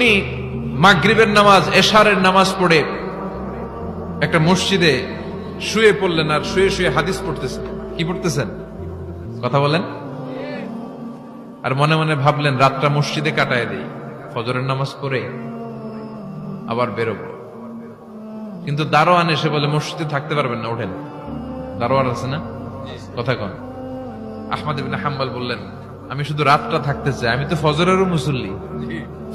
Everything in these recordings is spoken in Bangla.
উনি মাগরিবের নামাজ, এশারের নামাজ পড়ে একটা মসজিদে শুয়ে পড়লেন আর শুয়ে শুয়ে হাদিস পড়তেছেন। কি পড়তেছেন? কথা বলেন। আর মনে মনে ভাবলেন, রাতটা মসজিদে কাটায় দেই, ফজরের নামাজ পড়ে আবার বেরোবো। কিন্তু দারোয়ান এসে বলে, মসজিদে থাকতে পারবেন না, ওঠেন। দারোয়ান আছে না? কথা কন। আহমদ হাম্বাল বললেন, আমি শুধু রাতটা থাকতে চাই, আমি তো ফজরেরও মুসল্লি।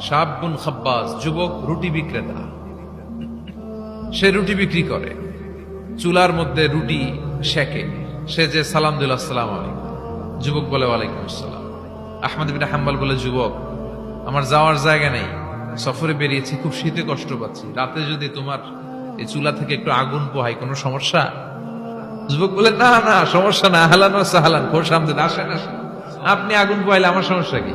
সাবগুন খাব্বাস যুবক, রুটি বিক্রেতা। সে রুটি বিক্রি করে। চুলার মধ্যে রুটি শেখে সে যে সালাম দিল আসসালাম যুবক বলে, ওয়ালাইকুম আসসালাম। আহমদ বিন হাম্বাল বলে, যুবক, আমার যাওয়ার জায়গা নেই। সফরে বেরিয়েছি, খুব শীতে কষ্ট পাচ্ছি। রাতে যদি তোমার এই চুলা থেকে একটু আগুন পোহাই কোনো সমস্যা? যুবক বলে, না না, সমস্যা না। হালান ও সাহালান খোর সামনে আসেন আসেন। আপনি আগুন পোহাইলে আমার সমস্যা কি?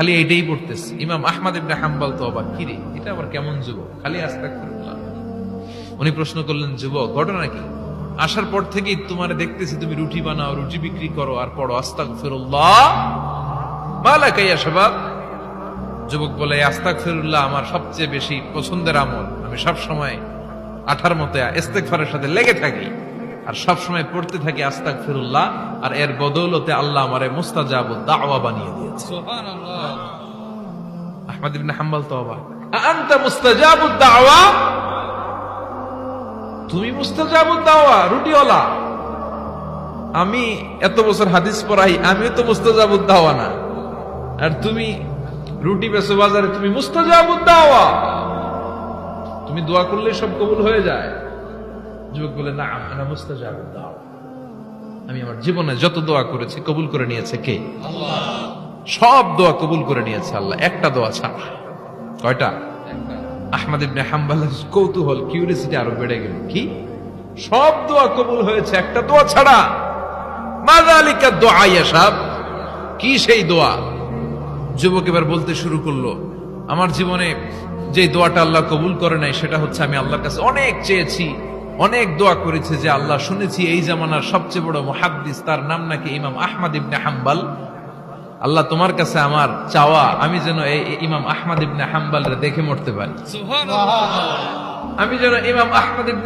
খালি এইটাই পড়তেছে। ইমাম আহমদ ইবনে হাম্বাল তো অবাক কিরে এটা আবার কেমন যুবক? খালি আস্তাগফিরুল্লাহ। উনি প্রশ্ন করলেন, যুবক, ঘটনা কি? আসার পর থেকেই, তোমার দেখতেছি, তুমি রুটি বানাও, রুটি বিক্রি করো আর পড়ো, আস্তাগফিরুল্লাহ। মালাকা শাবাব। যুবক বলে, আস্তাগফিরুল্লাহ আমার সবচেয়ে বেশি পছন্দের আমল। আমি সব সময় আঠার মতো ইস্তেগফারের সাথে লেগে থাকি। আর সব সময় পড়তে থাকি আস্তাগফিরুল্লাহ আর এর বদৌলতে আল্লাহ আমারে মুস্তাজাবু দাওয়া বানিয়ে দিয়েছে। আহমদ ইবনে হাম্বল আনতা মুস্তাজাবু দাওয়া? তুমি মুস্তাজাবু দাওয়া রুটিওয়ালা। আমি এত বছর হাদিস পড়াই আমিও তো মুস্তাজাবু দাওয়া না। আর তুমি রুটি বেসো বাজারে তুমি মুস্তাজাবু দাওয়া। তুমি দোয়া করলে সব কবুল হয়ে যায়। যুবক বলে না আমরা মুস্তাজাবু দাওয়া আমি আমার জীবনে যত দোয়া করেছি কবুল করে নিয়েছে কে? সব দোয়া কবুল করে নিয়েছে আল্লাহ একটা দোয়া ছাড়া। কয়টা? আহমদ ইবনে হাম্বাল কৌতূহল কিউরিয়াসিটি আরও বেড়ে গেল। কি? সব দোয়া কবুল হয়েছে একটা দোয়া ছাড়া। মাজালিকা দোয়া ইয়াসাব কি সেই দোয়া? যুবক এবার বলতে শুরু করল আমার জীবনে যে দোয়াটা আল্লাহ কবুল করে নাই সেটা হচ্ছে আমি আল্লাহর কাছে অনেক চেয়েছি অনেক দোয়া করেছে যে আল্লাহ শুনেছি এই জামানার সবচেয়ে বড় মহাদ্দিস তার নাম নাকি ইমাম আহমদ ইবনে হাম্বাল। আল্লাহ তোমার কাছে আমার চাওয়া আমি যেন এই ইমাম আহমদ ইবনে হাম্বাল দেখে মরতে পারি। আমি যেন ইমাম আহমদ ইবনে